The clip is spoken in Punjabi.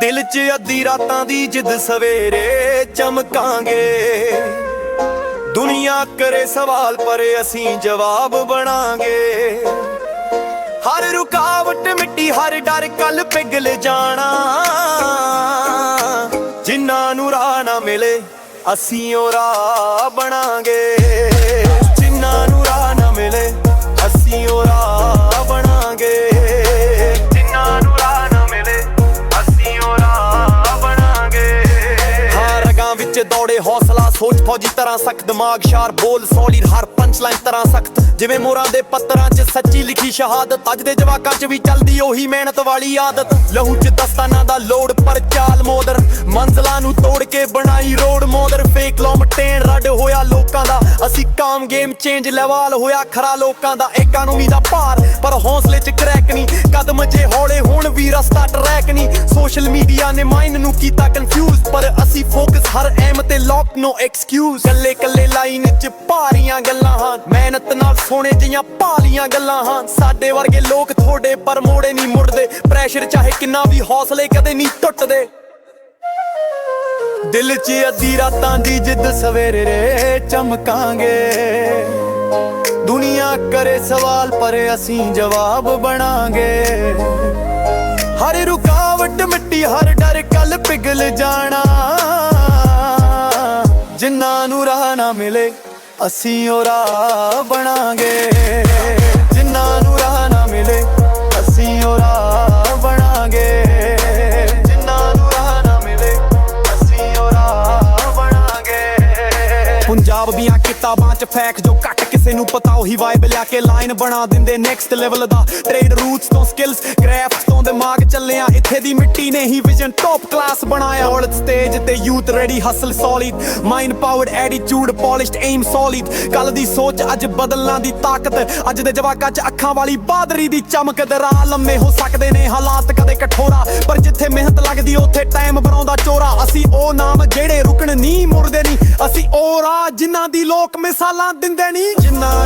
ਦਿਲ ਚ ਅੱਧੀ ਰਾਤਾਂ ਦੀ ਜਿੱਦ ਸਵੇਰੇ ਚਮਕਾਂਗੇ। ਦੁਨੀਆ ਕਰੇ ਸਵਾਲ, ਪਰ ਅਸੀਂ ਜਵਾਬ ਬਣਾਂਗੇ। ਹਰ ਰੁਕਾਵਟ ਮਿੱਟੀ, ਹਰ ਡਰ ਕੱਲ ਪਿਘਲ ਜਾਣਾ। ਜਿਨ੍ਹਾਂ ਨੂੰ ਰਾਹ ਨਾ ਮਿਲੇ, ਅਸੀਂ ਉਹ ਰਾਹ ਬਣਾਂਗੇ। ਦੌੜੇ ਹੌਸਲਾ ਸੋਚ ਫੌਜੀ ਤਰ੍ਹਾਂ ਸਖਤ, ਦਿਮਾਗ ਸ਼ਾਰ ਬੋਲ, ਸੌਲਿਡ ਹਰ ਪੰਚ ਲਾਈਨ ਤਰ੍ਹਾਂ ਸਖਤ। ਜਿਵੇਂ ਮੋਰਾਂ ਦੇ ਪੱਤਰਾਂ 'ਚ ਸੱਚੀ ਲਿਖੀ ਸ਼ਹਾਦਤ, ਅੱਜ ਦੇ ਜਵਾਕਾਂ 'ਚ ਵੀ ਚੱਲਦੀ ਉਹੀ ਮਿਹਨਤ ਵਾਲੀ ਆਦਤ। ਲਹੂ 'ਚ ਦਸਤਾਨਾ ਦਾ ਲੋੜ, ਪਰ ਚਾਲ ਮੋਦਰ। ਮੰਜ਼ਲਾਂ ਨੂੰ ਤੋੜ ਕੇ ਬਣਾਈ ਰੋਡ ਮੋਦਰ। ਫੇਕ ਲੋਮਟੇਨ ਰੱਡ ਹੋਇਆ ਲੋਕਾਂ ਦਾ। ਅਸੀਂ ਕਾਮ ਗੇਮ ਚੇਂਜ ਲੈਵਲ ਹੋਇਆ ਖਰਾ ਲੋਕਾਂ ਦਾ। ਇਕਾਨਮੀ ਦਾ ਭਾਰ, ਪਰ ਹੌਸਲੇ 'ਚ ਕਰੈਕ ਨਹੀਂ ਕਦਮ ਜੇ ਹੌਲੇ ਹੋਣ ਵੀ ਰਸਤਾ ਟਰੈਕ ਨਹੀਂ ਸੋਸ਼ਲ ਮੀਡੀਆ ਨੇ ਮਾਈਂਡ ਨੂੰ ਕੀਤਾ ਕਨਫਿਊਜ਼ ਪਰ ਅਸੀਂ ਫੋਕਸ ਹਰ ਐਮ ਤੇ ਲੌਕ ਨੋ ਐਕਸਕਿਊਜ਼ ਕੱਲੇ ਕੱਲੇ ਲਾਈਨ 'ਚ ਭਾਰੀਆਂ ਗੱਲਾਂ ਹਨ ਮਿਹਨਤ ਨਾਲ ਸੋਨੇ ਦੀਆਂ ਭਾਲੀਆਂ ਗੱਲਾਂ ਹਨ ਸਾਡੇ ਵਰਗੇ ਲੋਕ ਥੋੜੇ ਪਰ ਮੋੜੇ ਨਹੀਂ ਮੁੜਦੇ। ਪ੍ਰੈਸ਼ਰ ਚਾਹੇ ਕਿੰਨਾ ਵੀ ਹੌਸਲੇ ਕਦੇ ਨਹੀਂ ਟੁੱਟਦੇ। ਦਿਲ 'ਚ ਅੱਧੀ ਰਾਤਾਂ ਦੀ ਜਿੱਦ ਸਵੇਰੇ ਰੇ ਚਮਕਾਂਗੇ। ਦੁਨੀਆ ਕਰੇ ਸਵਾਲ, ਪਰ ਅਸੀਂ ਜਵਾਬ ਬਣਾਂਗੇ। ਹਰ ਰੁਕਾਵਟ ਮਿੱਟੀ, ਹਰ ਡਰ ਕੱਲ ਪਿਘਲ ਜਾਣਾ। ਰਾਹ ਨਾ ਮਿਲੇ, ਅਸੀਂ ਉਹ ਰਾਹ ਬਣਾਂਗੇ। ਜਿਨ੍ਹਾਂ ਨੂੰ ਰਾਹ ਨਾ ਮਿਲੇ, ਅਸੀਂ ਉਹ ਰਾਹ ਬਣਾਂਗੇ। ਜਿਨ੍ਹਾਂ ਨੂੰ ਰਾਹ ਨਾ ਮਿਲੇ, ਅਸੀਂ ਉਹ ਰਾਹ ਬਣਾਂਗੇ। ਪੰਜਾਬ ਦੀਆਂ ਕਿਤਾਬਾਂ 'ਚ ਫੈਕ ਜੋ ਘੱਟ ਕਿਸੇ ਨੂੰ ਪਤਾ ਉਹੀ ਵਾਈਬ ਲਿਆ ਕੇ ਲਾਈਨ ਬਣਾ ਦਿੰਦੇ ਨੈਕਸਟ ਲੈਵਲ ਦਾ। ਟ੍ਰੇਡ ਰੂਟਸ ਤੋਂ ਸਕਿੱਲਸ ਕ੍ਰਾਫਟਸ ਤੋਂ ਦਿਮਾਗ ਚੱਲਿਆ। ਇੱਥੇ ਦੀ ਮਿੱਟੀ ਨੇ ਹੀ ਵਿਜ਼ਨ ਟੌਪ ਕਲਾਸ ਬਣਾਇਆ। ਔਲਡ ਸਟੇਜ ਤੇ youth ready hustle solid mind powered attitude polished aim solid ਕੱਲ ਦੀ ਸੋਚ ਅੱਜ ਬਦਲਣਾ ਦੀ ਤਾਕਤ। ਅੱਜ ਦੇ ਜਵਾਕਾਂ 'ਚ ਅੱਖਾਂ ਵਾਲੀ ਬਾਦਰੀ ਦੀ ਚਮਕ ਦਰਾ। ਲੰਮੇ ਹੋ ਸਕਦੇ ਨੇ ਹਾਲਾਤ ਕਦੇ ਕਠੋਰਾ। ਪਰ ਜਿੱਥੇ ਮਿਹਨਤ ਲੱਗਦੀ, ਉੱਥੇ ਟਾਈਮ ਬਣਾਉਂਦਾ ਚੋਰਾ। ਅਸੀਂ ਉਹ ਨਾਮ ਜਿਹੜੇ ਰੁਕਣ ਨਹੀਂ ਮੁੜਦੇ ਨਹੀਂ ਅਸੀਂ ਉਹ ਰਾਹ ਜਿਨ੍ਹਾਂ ਦੀ ਲੋਕ ਮਿਸਾਲਾਂ ਦਿੰਦੇ ਨਹੀਂ ਜਿਨ੍ਹਾਂ